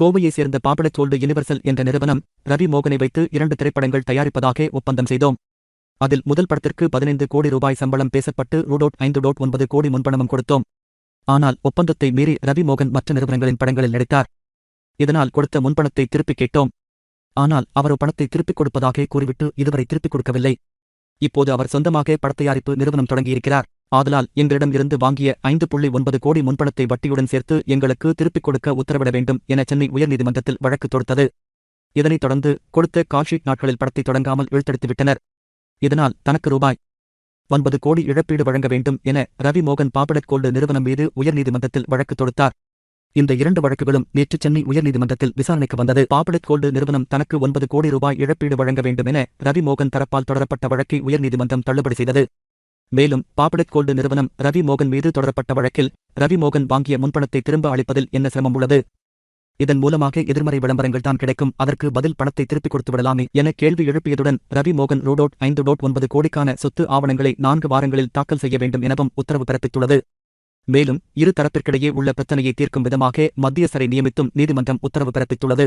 கோவையைச் சேர்ந்த popular sold universal என்ற நிறுவனம் ரவி மோகனை வைத்து இரண்டு திரைப்படங்கள் தயாரிப்பதாக ஒப்பந்தம் செய்தோம். அதில் முதல் படத்திற்கு பதினைந்து கோடி ரூபாய் சம்பளம் பேசப்பட்டு ரூடோட் ஐந்து டோட் ஒன்பது கோடி முன்பணமும் கொடுத்தோம். ஆனால் ஒப்பந்தத்தை மீறி ரவி மோகன் மற்ற நிறுவனங்களின் படங்களில் நடித்தார். இதனால் கொடுத்த முன்பணத்தை திருப்பிக் கேட்டோம். ஆனால் அவர் பணத்தை திருப்பிக் கொடுப்பதாக கூறிவிட்டு இதுவரை திருப்பிக் கொடுக்கவில்லை. இப்போது அவர் சொந்தமாக படத்தயாரிப்பு நிறுவனம் தொடங்கியிருக்கிறார். ஆதலால் எங்களிடம் இருந்து வாங்கிய ஐந்து புள்ளி ஒன்பது கோடி முன்பணத்தை வட்டியுடன் சேர்த்து எங்களுக்கு திருப்பிக் கொடுக்க உத்தரவிட வேண்டும் என சென்னை உயர்நீதிமன்றத்தில் வழக்கு தொடுத்தது. இதனைத் தொடர்ந்து கொடுத்த கால்ஷீட் நாட்களில் படத்தை தொடங்காமல் இழுத்தடித்துவிட்டனர். இதனால் தனக்கு ரூபாய் ஒன்பது கோடி இழப்பீடு வழங்க வேண்டும் என ரவி மோகன் பாபடட் கோல்டு நிறுவனம் மீது உயர்நீதிமன்றத்தில் வழக்கு தொடுத்தார். இந்த இரண்டு வழக்குகளும் நேற்று சென்னை உயர்நீதிமன்றத்தில் விசாரணைக்கு வந்தது. பாபடட் கோல்டு நிறுவனம் தனக்கு ஒன்பது கோடி ரூபாய் இழப்பீடு வழங்க வேண்டும் என ரவி மோகன் தரப்பால் தொடரப்பட்ட வழக்கை உயர்நீதிமன்றம் தள்ளுபடி செய்தது. மேலும் பாப்புலர் கோல்டு நிறுவனம் ரவி மோகன் மீது தொடரப்பட்ட வழக்கில் ரவி மோகன் வாங்கிய முன்பணத்தை திரும்ப அளிப்பதில் என்ன சிரமம் உள்ளது? இதன் மூலமாக எதிர்மறை விளம்பரங்கள் தான் கிடைக்கும் அதற்கு பதில் பணத்தை திருப்பிக் கொடுத்து விடலாமே என கேள்வி எழுப்பியதுடன் ரவி மோகன் ரூடோட் ஐந்து டோட் ஒன்பது கோடிக்கான சொத்து ஆவணங்களை நான்கு வாரங்களில் தாக்கல் செய்ய வேண்டும் எனவும் உத்தரவு பிறப்பித்துள்ளது. மேலும் இரு தரப்பிற்கிடையே உள்ள பிரச்சனையை தீர்க்கும் விதமாக மத்தியஸ்தரை நியமித்தும் நீதிமன்றம் உத்தரவு பிறப்பித்துள்ளது.